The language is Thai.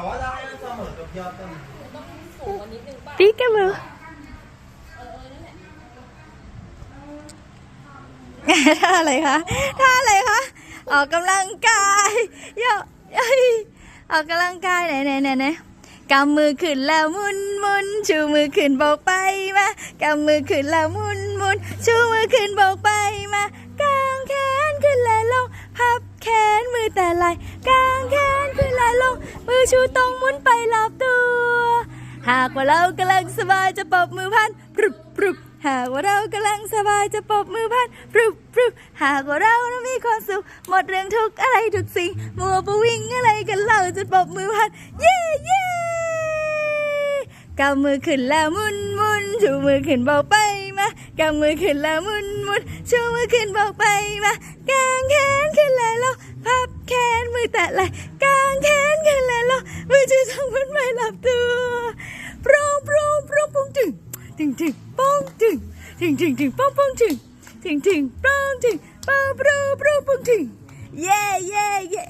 ยอดต้นต้องสูงกว่านิดนึงป่ะปีกมือเออเออนั่นแหละท่าอะไรคะท่าอะไรคะออกกำลังกายโยเอ้ยออกกำลังกายไหนไหนไหนไหนกำมือขึ้นแล้วหมุนหมุนชูมือขึ้นบอกไปมากำมือขึ้นแล้วหมุนหมุนชูมือขึ้นบอกไปมากางแขนขึ้นแล้วลงพับแขนมือแต่ไหลกางแขนขึ้นแล้วลง มือชูตรงมุนไปรอบตัว หากว่าเรากำลังสบายจะปบมือพันปรุบปรุบหากว่าเรากำลังสบายจะปบมือพันปรุบปรุบหากว่าเรานั้นมีความสุขหมดเรื่องทุกอะไรทุกสิ่งมัวปวิ่งอะไรกันเราจะปบมือพันเย่เย่กำมือขึ้นแล้วมุนมุนชูมือขึ้นบอกไปมากำมือขึ้นแล้วมุนมุนชูมือขึ้นบอกไปมาแข มือแตะไหลกางแขนกันแล้วลงมือชูตรงหมุนไม่หลับตัวปร่งปร่งปร่งปร่งถึงถึงถึงปองถึงถึงถึงถึงปองปองถึงถึงถึงปองถึงโป้งปร่งปร่งโป้งถึงเย่เย่เย่